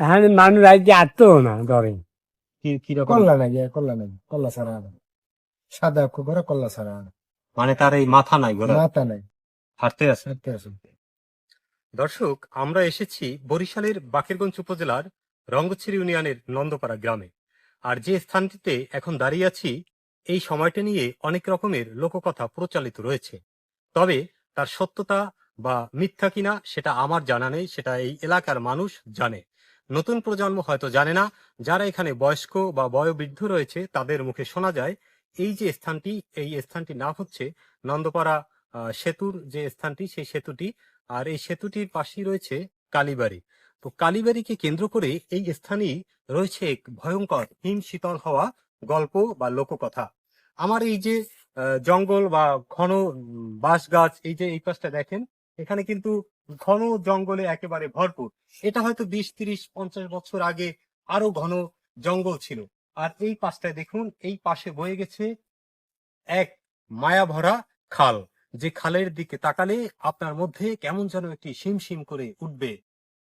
এখানে মানুষ আজকে আটতো না ধরে কি কীরকম কল্লা নাই কল্লা নাই কল্লা ছাড়া আনা সাদা অক্ষর করে কল্লা ছাড়া আনা মানে তার এই মাথা নাই ঘোড়া মাথা নাই। হাঁটতে আছে? হাঁটতে আছে। দর্শক আমরা এসেছি বরিশালের বাকেরগঞ্জ উপজেলার রঙ্গছিরি ইউনিয়নের নন্দপাড়া গ্রামে। আর যে স্থানটিতে এখন দাঁড়িয়ে আছি এই সময়টা নিয়ে অনেক রকমের লোককথা প্রচলিত রয়েছে। তবে তার সত্যতা বা মিথ্যা কিনা সেটা আমার জানা নেই সেটা এই এলাকার মানুষ জানে। নতুন প্রজন্ম হয়তো জানে না, যারা এখানে বয়স্ক বা বয়োবৃদ্ধ রয়েছে, তাদের মুখে শোনা যায়, এই যে স্থানটি, এই স্থানটির নাম হচ্ছে নন্দপাড়া সেতুর যে স্থানটি, সেই সেতুটি, আর এই সেতুটির পাশেই রয়েছে কালীবাড়ি। তো কালীবাড়িকে কেন্দ্র করে এই স্থানে রয়েছে এক ভয়ঙ্কর হিম শীতল হওয়া গল্প বা লোককথা। আমার এই যে জঙ্গল বা ঘন বাঁশ গাছ, এই যে এই পাশটা দেখেন, এখানে কিন্তু ঘন জঙ্গলে একেবারে ভরপুর। এটা হয়তো বিশ, তিরিশ, পঞ্চাশ বছর আগে আরও ঘন জঙ্গল ছিল। আর এই পাশটায় দেখুন, এই পাশে বয়ে গেছে এক মায়া ভরা খাল। যে খালের দিকে তাকালে আপনার মধ্যে কেমন যেন একটি শিম শিম করে উঠবে।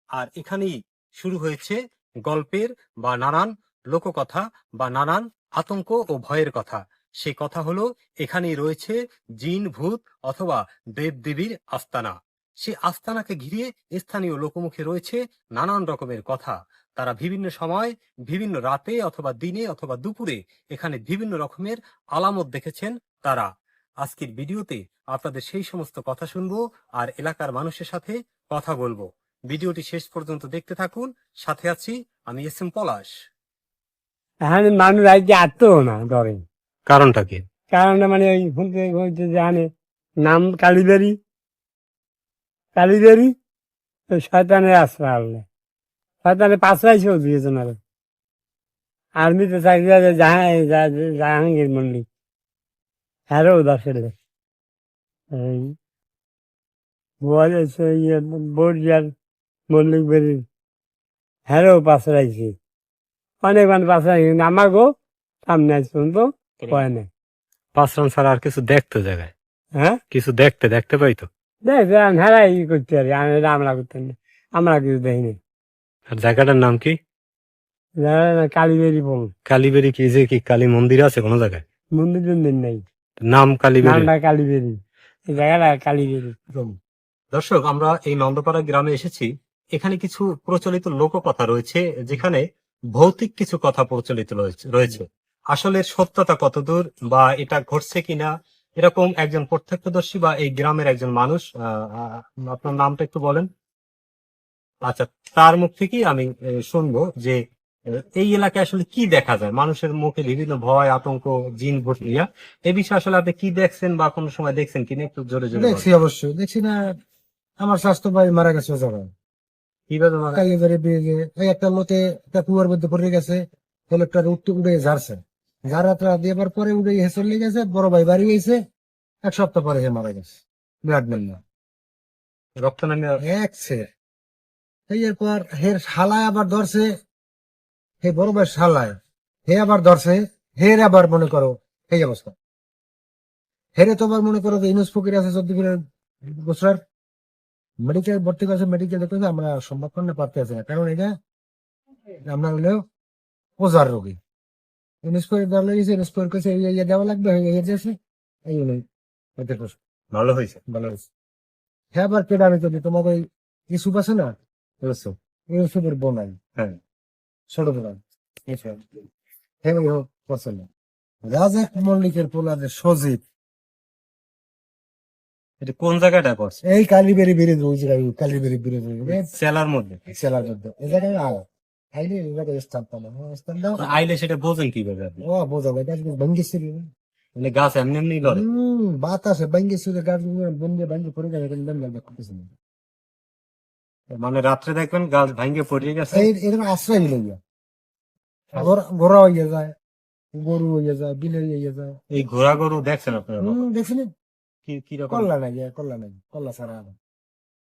আর এখানেই শুরু হয়েছে গল্পের বা নানান লোককথা বা নানান আতঙ্ক ও ভয়ের কথা। সে কথা হলো, এখানেই রয়েছে জিন ভূত অথবা দেব দেবীর আস্তানা। সে আস্তানাকে ঘিরে স্থানীয় লোকমুখে রয়েছে নানান রকমের কথা। তারা বিভিন্ন সময় বিভিন্ন রাতে অথবা দিনে অথবা দুপুরে এখানে বিভিন্ন রকমের আলামত দেখেছেন তারা। আজকের ভিডিওতে আপনাদের সেই সমস্ত কথা শুনব আর এলাকার মানুষের সাথে কথা বলব। ভিডিওটি শেষ পর্যন্ত দেখতে থাকুন। সাথে আছি আমি এস এম পলাশ। এখানে মানুষ আজকে আটতো না ধরে কারণটা কি? কারণ মানে ওই যে এখানে নাম কালীবাড়ি তো শয়তানের আশ্রয় আনলে। শয়তানের পাশাইছেও দিয়েছেন আর। আর্মিতে চাকরি আছে জাহাঙ্গীর মল্লিক। হ্যারো দাসের এই ইয়ে বরিয়ার মল্লিক বেরির। হ্যারো পাশাইছে অনেক পাশাই কিন্তু আমার গো সামনে শুনতো কয় না পাঁচরান ছাড়া আর কিছু দেখতো জায়গায়? হ্যাঁ? কিছু দেখতে দেখতে পাইতো? দেখ হেরা ই করতে পারি আমি আমরা করতে না। আমরা কিছু দেখিনি। আর জায়গাটার নাম কি? কালীবেরি বল কালীবেরি কি? যে কি কালী মন্দির আছে কোনো জায়গায়? মন্দির টন্দির নেই। নাম কালীবেরি নামটা কালীবেরি জায়গাটা কালীবেরি দর্শক আমরা এই নন্দপাড়া গ্রামে এসেছি। এখানে কিছু প্রচলিত লোককথা রয়েছে যেখানে ভৌতিক কিছু কথা প্রচলিত রয়েছে- রয়েছে। আসলে সত্যতা কতদূর বা এটা ঘটছে কিনা এরকম একজন প্রত্যক্ষদর্শী বা এই গ্রামের একজন মানুষ আপনার নামটা একটু বলেন। আচ্ছা তার মুখ থেকেই আমি শুনব যে এই এলাকায় আসলে কি দেখা যায়? মানুষের মুখে বিভিন্ন ভয় আতঙ্ক জিন ভুটিয়া এ বিষয়ে আসলে আপনি কি দেখছেন বা কোনো সময় দেখছেন কিনা একটু জোরে জোরে দেখছি অবশ্যই। দেখছি না আমার স্বাস্থ্য ভাই মারা গেছে জায়গায়। কীভাবে মারা একটা লোতে একটা কুয়ার মধ্যে পড়ে গেছে একটা উঠতে উড়ে ঝাড়ছে। ঝাড়াটা দেবার পরে উড়ে গিয়ে চলে গেছে বড় ভাই বাড়ি গেছে। এক সপ্তাহ পরে সে মারা গেছে। ব্লাড মেল না রক্ত নামে এক এরপর হের শালায় আবার ধরছে। হে বড় ভাই শালায় হে আবার ধরছে। হের আবার মনে করো এই অবস্থা। হেরে তো আবার মনে করো যে ইনুস ফকির আছে চোদ্দ বছর মেডিকেল ভর্তি করেছে মেডিকেল দেখতেছে আমরা সম্ভব করতে পারতে আছি না। কারণ এটা আমরা হলেও ওজার রোগী। গেছে ইনুস ফকির কাছে এই এই দেওয়া লাগবে এই এই দিয়েছে এই হলো। ভালো হয়েছে। ভালো হয়েছে। হ্যাঁ আবার কেডা আমি যদি তোমাকে ওই ইসুপ আছে না? বুঝছ? ইউসুফের বোনাই। হ্যাঁ। ছোট বোনাই। হ্যাঁ ওই হোক পছন্দ। রাজাক মল্লিকের পোলাদের সজীব। এটা কোন জায়গাটা পড়ছে এই কালীবেরি বিরিজ ওই জায়গায় কালীবেরি বিরিজ সেলার মধ্যে। সেলার মধ্যে। এই জায়গায় আইলে এই জায়গায় স্থান পাবো স্থান দাও আইলে সেটা বোঝেন কীভাবে আপনি? ও বোঝা ভাই এটা ভঙ্গিছিল। মানে গাছ এমনি এমনি লড়ে হম বাতাসে ভঙ্গিছিল গাছ বন্ধে ভঙ্গি পড়ে যাবে কিন্তু দাম লাগবে করতেছে না। মানে রাত্রে দেখবেন গাছ ভাঙ্গে পড়িয়ে গেছে। এরকম আশ্রয় নিল গিয়া। ঘোড়া হইয়া যায় গরু হইয়া যায় বিলে হইয়া যায়। এই ঘোড়া গরু দেখছেন আপনারা হম দেখছেন কি কীরকম কল্লা নাই কল্লা নাই কল্লা ছাড়া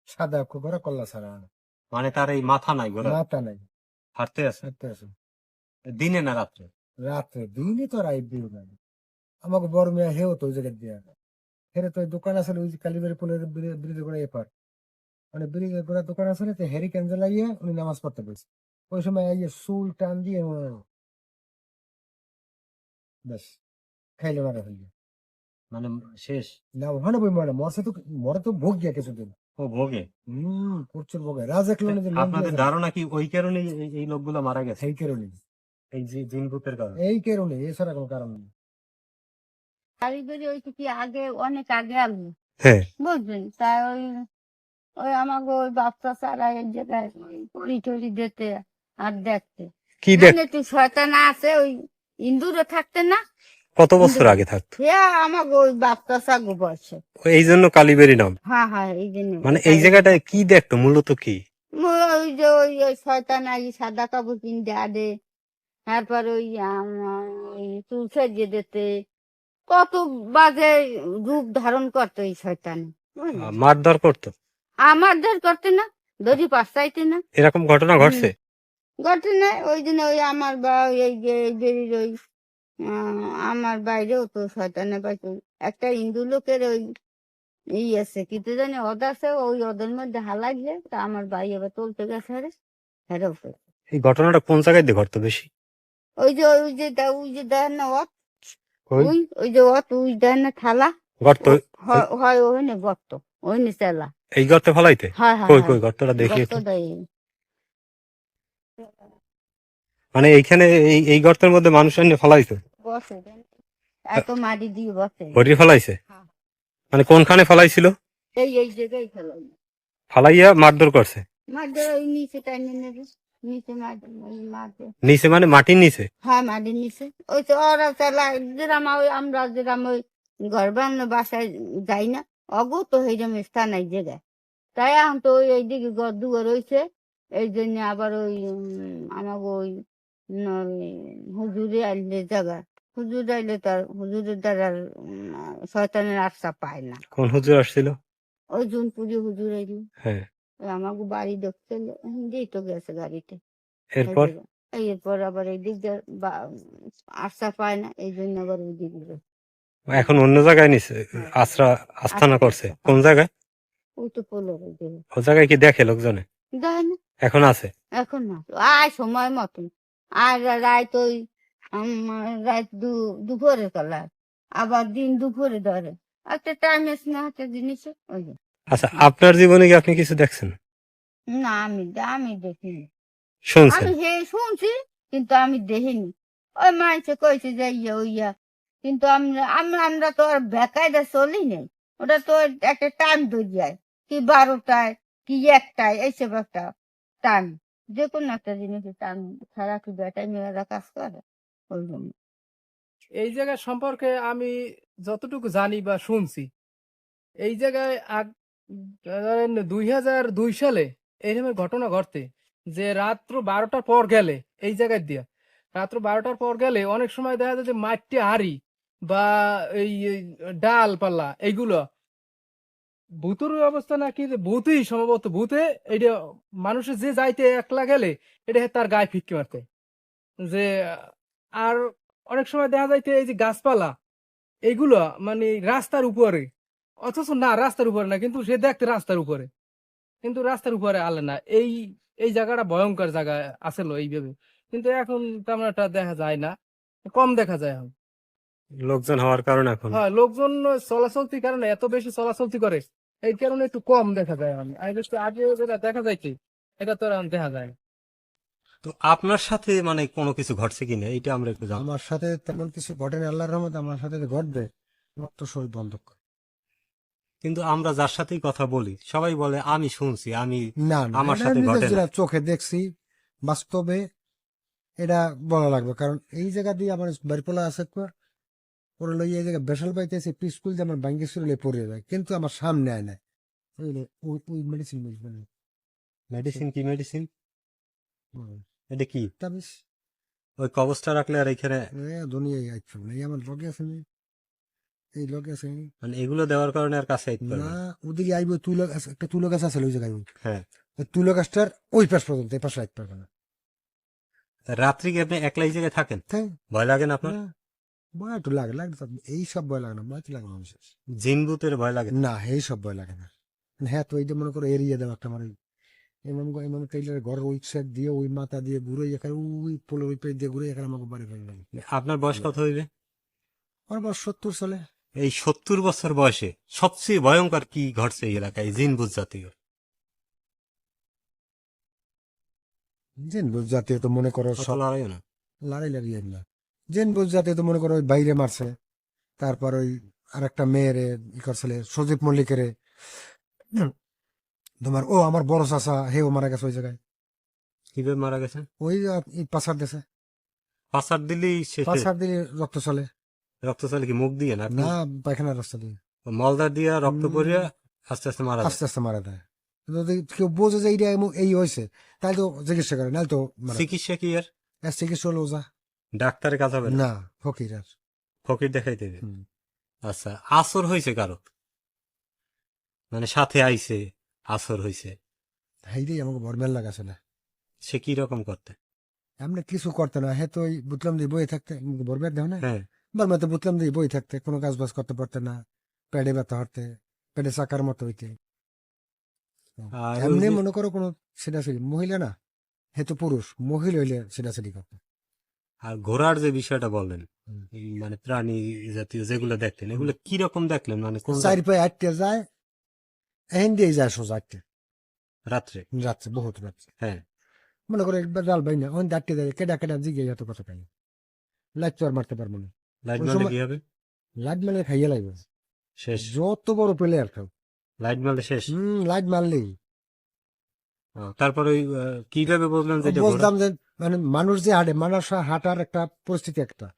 সাদা করে কল্লা ছাড়া মানে তার এই মাথা নাই ঘোড়া মাথা নাই। হাঁটতে আছে হাঁটতে আছে দিনে না রাত্রে? রাত্রে দিনই তো রাই দিও না। আমাকে বড় মেয়ে হেও তো ওই জায়গায় দিয়া হেরে তো দোকান আছে ওই কালীবাড়ি পোলের ব্রিজে করে এপার। মানে ব্রিজে করে দোকান আছে তো হেরি ক্যান্সেল লাগিয়ে উনি নামাজ পড়তে পেরেছে ওই সময় এই যে চুল টান দিয়ে ব্যাস খাইলে মারা যায় মানে শেষ? না ওখানে বই মরে মরছে তো মরে তো ভোগ গিয়া কিছুদিন। ও ভোগে। হম প্রচুর ভোগে। রাজা ক্লোনে যে আপনাদের ধারণা কি ওই কারণে এই লোকগুলো মারা গেছে? এই কারণে এই যে জিনভূতের কারণে। এই কারণে এছাড়া কোনো কারণ নেই। কারিগরি ওই কি আগে অনেক আগে আমি হ্যাঁ। বুঝলেন? তাই ওই ওই আমাকে ওই বাচ্চা ছাড়া এই জায়গায় পরি টরি দিতে আর দেখতে। কি দেখ তুই শয়তান আছে ওই ইন্দুরে থাকতে না? কত বছর আগে থাকতো? হে আমাকে ওই বাচ্চা বসে এই জন্য কালীবেরি নাম? হ্যাঁ হ্যাঁ এই জন্য। মানে এই জায়গাটায় কি দেখতো? মূলত কি? ওই যে ওই ওই শয়তান আই সাদা কাপড় কিনতে আদে তারপর ওই ওই সাজিয়ে দিতে। কত বাজে রূপ ধারণ করতো এই শয়তান? মারধর করতো? আমাদের করতে না দড়ি পাশাইতে না। এরকম ঘটনা ঘটছে? ঘটে না ওই দিন ওই আমার বা এই যে বেরির ওই আমার বাইরেও তো শয়তানে পাইতো একটা হিন্দু লোকের ওই ই আছে কিন্তু জানি অদ আছে ওই ওদের মধ্যে হালাইলে তা আমার ভাই এবার তুলতে গেছে রে হেরেও এই ঘটনাটা কোন জায়গায় দিয়ে ঘটতো বেশি? ওই যে ওই যে দা- ওই যে দেন না অত ওই ওই যে অত ওই দেন না থালা? গর্ত হয়- হয় ওই নে গর্ত ওই নে চেলা। এই গর্তে ফলাইতে? হয় হয় কই কই গর্তটা দেখি। মানে এইখানে এই এই গর্তের মধ্যে মানুষ এনে ফলাইতো বসে এত মাটি দিয়ে বসে। ভরি ফলাইছে? হ্যাঁ। মানে কোনখানে ফলাইছিল? এই এই জায়গায় ফালাইয়া মারধর করছে? ওই নিচে টাইনে নেবে। মানে মাটির নিচে? হ্যাঁ মাটির নিচে। ওই তো ওরা চালা যেরাম ওই আমরা যেরাম ওই ঘর বানানো বাসায় যাই না অগো তো সেইরকম স্থান এই জায়গায়। তাই এখন তো ওই এইদিকে ঘর দুয়ার রয়েছে এই জন্য আবার ওই আমাকে ওই হুজুরে আইলে জায়গা হুজুর আইলে তার হুজুরের দ্বারা শয়তানের আশা পায় না। কোন হুজুর আসছিল? ওই জুনপুরি হুজুর আইলে। হ্যাঁ। আমাকে বাড়ি দেখতে হিন্দি তো গেছে গাড়িতে। এরপর? এরপর আবার এই দিক আশা পায় না এই জন্য আবার ওই দিক এখন অন্য জায়গায় নিছে আশ্রা আস্থানা করছে। কোন জায়গায়? ওই তো পড়ল ওই জায়গায় কি দেখে লোকজনে? দেয় না। এখন আছে? এখন না। আয় সময় মতন। আর রাত ওই রাত দু দুপুরে কলা আবার দিন দুপুরে ধরে। একটা টাইম না একটা জিনিসে ওই আচ্ছা আপনার জীবনে কি আপনি কিছু দেখছেন? না আমি আমি দেখিনি। শুনছেন? আমি হে শুনছি কিন্তু আমি দেখিনি। ওই মাইছে কইছে যে ইয়া ওইয়া কিন্তু আমরা আমরা আমরা তো আর বেকায়দা চলি নেই। ওটা তো একটা টাইম ধরে যায় কি বারোটায় কি একটায় এইসব একটা টাইম যে কোনো একটা জিনিসের টাইম ছাড়া কি বেটাই মেয়েরা কাজ করে, ওই জন্য। এই জায়গা সম্পর্কে আমি যতটুকু জানি বা শুনছি, এই জায়গায় দুই হাজার দুই সালে এইরকম ঘটনা ঘটতে যে রাত্র বারোটার পর গেলে, এই জায়গায় দিয়া, রাত্র বারোটার পর গেলে অনেক সময় দেখা যায় যে মাটি হাড়ি বা এই এই ডাল পাল্লা এইগুলো ভূতের অবস্থা নাকি যে ভূতই সম্ভবত ভূতে এটা মানুষের যে যাইতে একলা গেলে এটা তার গায়ে ফিটকে মারতে। যে আর অনেক সময় দেখা যাইতে এই যে গাছপালা এইগুলো মানে রাস্তার উপরে অথচ না রাস্তার উপরে না কিন্তু সে দেখতে রাস্তার উপরে। কিন্তু রাস্তার উপরে আলে না। এই এই জায়গাটা ভয়ঙ্কর জায়গা আসলো এইভাবে। কিন্তু এখন তেমন একটা দেখা যায় না। কম দেখা যায় এখন। লোকজন হওয়ার কারণে এখন। হ্যাঁ লোকজন চলাচলতির কারণে এত বেশি চলাচলতি করে। এই কারণে একটু কম দেখা যায় এখন আগে তো আগে যেটা দেখা যাইছে এটা তো আর দেখা যায় তো আপনার সাথে মানে কোনো কিছু ঘটছে কিনা এটা আমরা একটু জানব। আমার সাথে তেমন কিছু ঘটেনি আল্লাহর রহমতে আমার সাথে ঘটবে আমার তো শরীর বন্ধ কিন্তু আমরা যার সাথেই কথা বলি সবাই বলে আমি শুনছি আমি না না আমার সাথে ঘটে না। চোখে দেখছি বাস্তবে এটা বলা লাগবে। কারণ এই জায়গা দিয়ে আমার বাড়িপোলা আছে ওরা লই এই জায়গায় বেসাল পাইতেছে স্কুল যে আমার ব্যাঙ্গে চলে পড়ে যায়। কিন্তু আমার সামনে আয় না ওই মেডিসিন মেডিসিন কি মেডিসিন এটা কি? তাবিজ ওই কবজটা রাখলে আর এখানে দুনিয়ায় আইছে না এই আমার লগে আছে না। এই লগে আছে মানে এগুলো দেওয়ার কারণে আর কাছে আইতে না। ওদিকে আইব তুলো গাছ একটা তুলো গাছ আছে ওই জায়গায় হ্যাঁ। তুলো গাছটার ওই পাশ পর্যন্ত এই পাশে আইতে পারবে না। রাত্রি কি আপনি একলাই জায়গায় থাকেন? ভয় লাগে না আপনার? ভয় একটু লাগে লাগে এই সব ভয় লাগে না ভয় তো লাগে না বিশেষ। জিন ভূতের ভয় লাগে না এই সব ভয় লাগে না। হ্যাঁ তো এই যে মনে করো দেওয়া একটা আমার এমন এমন টেইলার ঘর ওই সাইড দিয়ে ওই মাথা দিয়ে ঘুরে এখানে ওই পোলো ওই পেট দিয়ে ঘুরে এখানে আমাকে বাড়ি ফেলে লাগে আপনার বয়স কত হইবে? আমার বয়স সত্তর সালে। এই সত্তর বছর বয়সে সবচেয়ে ভয়ঙ্কর কি ঘটছে এই এলাকায় জিনবুজ জাতীয়? জেন বুঝ জাতীয় তো মনে করো সব লড়াই না। লড়াই লাগিয়ে না। জেন বুঝ জাতীয় তো মনে করো ওই বাইরে মারছে। তারপর ওই আর একটা মেয়েরে ই করছিল সজীব মল্লিকের। তোমার ও আমার বড় চাষা হে ও মারা গেছে ওই জায়গায়। কীভাবে মারা গেছে? ওই পাশার দেশে পাচার দিলেই শেষে। পাশার রক্ত চলে। রক্ত চলে কি মুখ দিয়ে না না পায়খানার রাস্তা দিয়ে। মলদার দিয়া রক্ত। পড়িয়া আস্তে আস্তে মারা আস্তে আস্তে মারা দেয় যদি কেউ বোঝে যে এই হয়েছে তাহলে তো চিকিৎসা করে নাহলে তো। চিকিৎসা কি আর চিকিৎসা হলো ওজা। ডাক্তারের কাজ হবে না? ফকির আর। ফকির দেখাই দেবে আচ্ছা আসর হয়েছে কারও? মানে সাথে আইছে আসর হয়েছে আমাকে বরমেল লাগাছে না। সে কি রকম করতে? এমনি কিছু করতে না হ্যাঁ তো ওই বুতলাম দিয়ে বই থাকতে বরমের দেহ না? হ্যাঁ। বর্মা তো বুতলাম দিয়ে বই থাকতে কোনো কাজ বাজ করতে পারতে না পেটে ব্যথা হতে পেটে চাকার মতো হইতে। এমনি মনে করো কোনো সেটা সেটি মহিলা না হে তো পুরুষ মহিলা হইলে সেটা সেটি করতে। আর ঘোড়ার যে বিষয়টা বললেন মানে প্রাণী জাতীয় যেগুলো দেখলেন এগুলো কি রকম দেখলেন? মানে কোন চারি পায়ে আটটে যায় এহেন দিয়ে যায় সোজা আটটে রাত্রে? যাচ্ছে বহুত রাত্রে। হ্যাঁ। মনে করো একবার ডাল পাই না ওখান আটটে যায় কেডা কেডা জিগে এত কথা পাই লাইট তো আর মারতে পারব না। লাইট সময়- কি হবে? লাইট মারলে খাইয়ে লাগবে শেষ। যত বড় প্লেয়ার খাও লাইট মারলে শেষ? হম লাইট মারলেই। তারপরে কীভাবে বললেন যে বুঝলাম যে মানে মানুষ যে হাঁটে মানুষ হাঁটার একটা পরিস্থিতি একটা।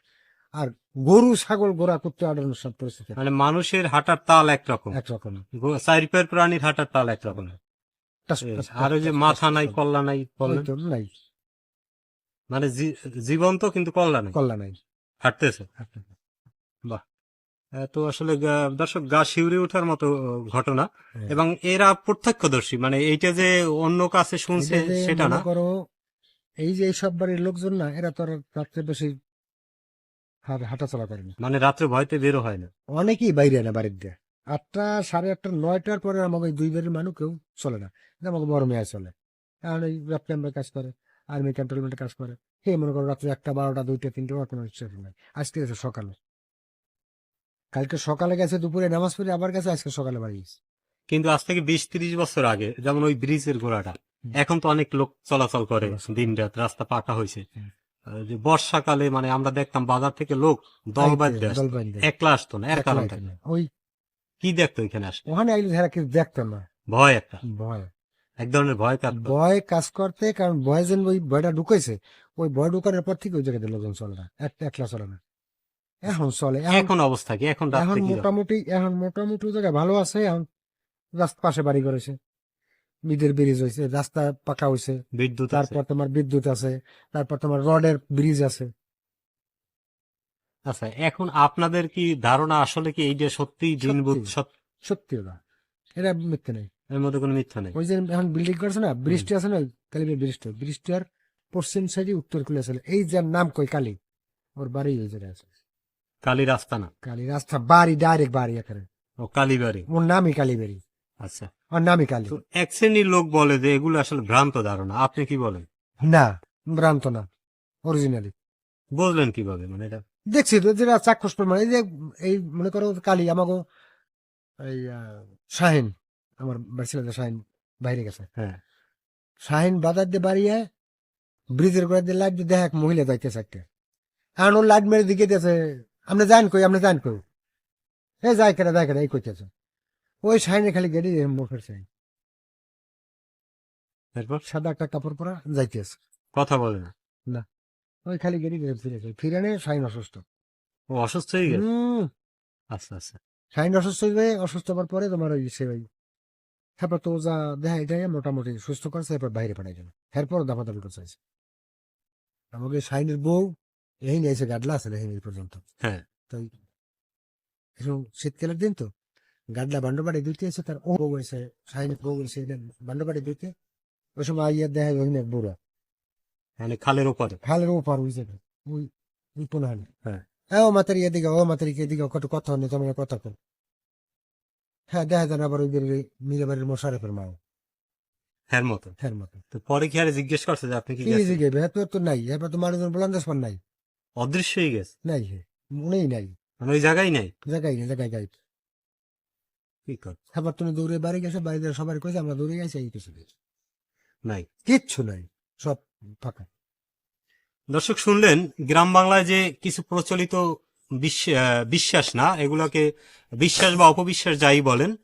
আর গরু ছাগল গোড়া করতে হাঁটানোর সব পরিস্থিতি মানে মানুষের হাঁটার তাল একরকম। একরকম। প্রাণীর হাঁটার তাল একরকম। আর ওই যে মাথা নাই কল্লা নাই নাই। মানে জীবন্ত কিন্তু কল্লা নাই। কল্লা নাই। হাঁটতেছে। বাহ। তো আসলে দর্শক গা শিউরে ওঠার মতো ঘটনা। হ্যাঁ। এবং এরা প্রত্যক্ষদর্শী। মানে এইটা যে অন্য কাছে শুনছে সেটা না। এই যে এইসব বাড়ির লোকজন না এরা তো আর রাত্রে বেশি হাঁটা- হাঁটাচলা করে না। মানে রাত্রে ভয়তে বেরো হয় না। অনেকেই বাইরে না বাড়ির দিয়ে। আটটা সাড়ে আটটা নয়টার পরে আমাকে ওই দুই বাড়ির মানুষ কেউ চলে না। আমাকে বড় মেয়ে চলে। কারণ এই র্যাপ ক্যাম্পের কাজ করে আর্মি ক্যান্টনমেন্টের কাজ করে। হে মনে করো রাত্রে একটা বারোটা দুইটা তিনটে কোনো ইচ্ছা নাই আজকে গেছে সকালে। কালকে সকালে গেছে দুপুরে নামাজ পড়ে আবার গেছে আজকে সকালে বাড়ি গেছে। কিন্তু আজ থেকে বিশ ত্রিশ বছর আগে যেমন ওই ব্রিজের ঘোড়াটা। এখন তো অনেক লোক চলাচল করে দিন রাত রাস্তা পাকা হয়েছে যে বর্ষাকালে মানে আমরা দেখতাম বাজার থেকে লোক দল বাঁধতে আসতো। একলা আসতো না এর কারণ ওই কি দেখতো এখানে আসলে? ওখানে আইলে যারা কিছু দেখতাম না। ভয় একটা। ভয়। এক ধরনের ভয় কাজ ভয় কাজ করতে কারণ ভয় যেন ওই ভয়টা ঢুকাইছে ওই ভয় ঢুকানোর পর থেকে ওই জায়গাতে লোকজন চলে না। একলা চলে না। এখন চলে। এখন অবস্থা কি? এখন এখন? মোটামুটি এখন মোটামুটি ওই জায়গায় ভালো আছে এখন রাস্তা পাশে বাড়ি করেছে। বিদের ব্রিজ হয়েছে রাস্তা পাকা হয়েছে বিদ্যুৎ তারপর তোমার বিদ্যুৎ আছে তারপর তোমার রডের ব্রিজ আছে। আচ্ছা এখন আপনাদের কি ধারণা আসলে কি এই যে সত্যি দিনবুত সত্যি। ওটা। এটা মিথ্যে নেই। এর মধ্যে কোনো মিথ্যা নেই? ওই যে এখন বিল্ডিং করেছে না বৃষ্টি আছে না কালিমের বৃষ্টি বৃষ্টির পশ্চিম সাইডে উত্তর কুলে আছে। এই যার নাম কই কালী? ওর বাড়ি ওই জায়গায় আছে। কালী রাস্তা না? কালী রাস্তা বাড়ি ডাইরেক্ট বাড়ি এখানে। ও কালীবাড়ি। ওর নামই কালীবাড়ি। আচ্ছা। ওর নামই কালী। তো এক শ্রেণির লোক বলে যে এগুলো আসলে ভ্রান্ত ধারণা। আপনি কি বলেন? না ভ্রান্ত না অরিজিনালি বুঝলেন কীভাবে? মানে এটা দেখছি তো যেটা চাক্ষুষ প্রমাণ এই যে এই মনে করো কালী আমাকে এই শাহিন আমার বাড়ি শাহিন বাইরে গেছে। হ্যাঁ। শাহিন বাজার দিয়ে বাড়িয়ে ব্রিজের করে দিয়ে লাইট দিয়ে দেখে এক মহিলা যাইতেছে একটা। এখন ওর লাইট মেরে দিকে দিয়েছে আপনি যান কই আপনি যান কই? এ যাই কেটে যাই কেটে এই কইতেছে। ওই শাহিনে খালি গেড়ি মুখের চাই। এরপর সাদা একটা কাপড় পরা যাইতেছে কথা বলে না। ওই খালি গেড়ি ফিরে ফিরানে শাহিন অসুস্থ। ও অসুস্থ হয়ে গেছে? আচ্ছা আচ্ছা। শাহিন অসুস্থ হয়ে অসুস্থ হওয়ার পরে তোমার ওই সে ওই তারপর তো যা দেখা এটাই মোটামুটি সুস্থ করছে এরপর বাইরে পাঠাই যাবে এরপর দাবি করছে। আমাকে শাহিনের বউ এই নিয়ে এসে গাডলা আছে এই পর্যন্ত। হ্যাঁ। তাই শীতকালের দিন তো। গাডলা বান্ডবাড়ি দিতে এসে তার ও বউ এসে শাহিনের বউ এসে বান্ডবাড়ি দিতে ওই সময় আইয়া দেখা ওই এক বুড়া। মানে খালের ওপরে? খালের ওপার ওই জায়গা ওই ওই পোনাহানি হ্যাঁ। হ্যাঁ ও মাতারি এদিকে ও মাতারি এদিকে কত কথা হয়নি তোমার কথা কর হ্যাঁ দেখা যান আবার ওই মিলে বাড়ির মোশারেফের মা হ্যার মতো? হের মতো। তো পরে কি আর জিজ্ঞেস করছে যে আপনি কি গেছেন? জিগে এত তো নাই এবার তো মানুষজন বলান দেশ নাই। অদৃশ্য হয়ে গেছে? নাই হে মনেই নাই। মানে ওই জায়গায় নাই? জায়গায় নেই জায়গায় গাই তুমি দৌড়ে বাড়ি গেছে, বাড়িতে সবাই কইছে, আমরা দৌড়ে গেছি, এই কিছু নাই। কিচ্ছু নাই, সব ফাঁকা। দর্শক, শুনলেন, গ্রাম বাংলায় যে কিছু প্রচলিত বিশ্ব- বিশ্বাস না, এগুলোকে বিশ্বাস বা অপবিশ্বাস যাই বলেন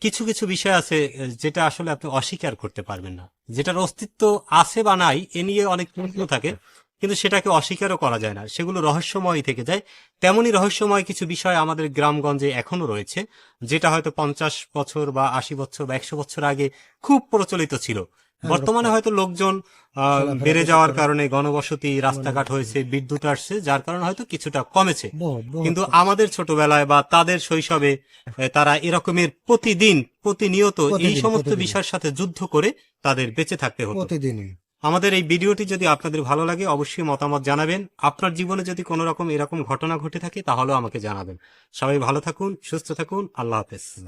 কিছু কিছু বিষয় আছে, যেটা আসলে আপনি অস্বীকার করতে পারবেন না। যেটার অস্তিত্ব আছে বা নাই, এ নিয়ে অনেক প্রশ্ন থাকে। কিন্তু সেটাকে অস্বীকারও করা যায় না। সেগুলো রহস্যময় থেকে যায়। তেমনই রহস্যময় কিছু বিষয় আমাদের গ্রামগঞ্জে এখনও রয়েছে যেটা হয়তো পঞ্চাশ বছর বা আশি বছর বা একশো বছর আগে খুব প্রচলিত ছিল। বর্তমানে হয়তো লোকজন বেড়ে যাওয়ার কারণে গণবসতি রাস্তাঘাট হয়েছে বিদ্যুৎ আসছে যার কারণে হয়তো কিছুটা কমেছে। কিন্তু আমাদের ছোটবেলায় বা তাদের শৈশবে তারা এরকমের প্রতিদিন প্রতিনিয়ত এই সমস্ত বিষয়ের সাথে যুদ্ধ করে তাদের বেঁচে থাকতে হতো। আমাদের এই ভিডিওটি যদি আপনাদের ভালো লাগে, অবশ্যই মতামত জানাবেন। আপনার জীবনে যদি কোনো রকম এরকম ঘটনা ঘটে থাকে, তাহলেও আমাকে জানাবেন। সবাই ভালো থাকুন, সুস্থ থাকুন। আল্লাহ হাফেজ।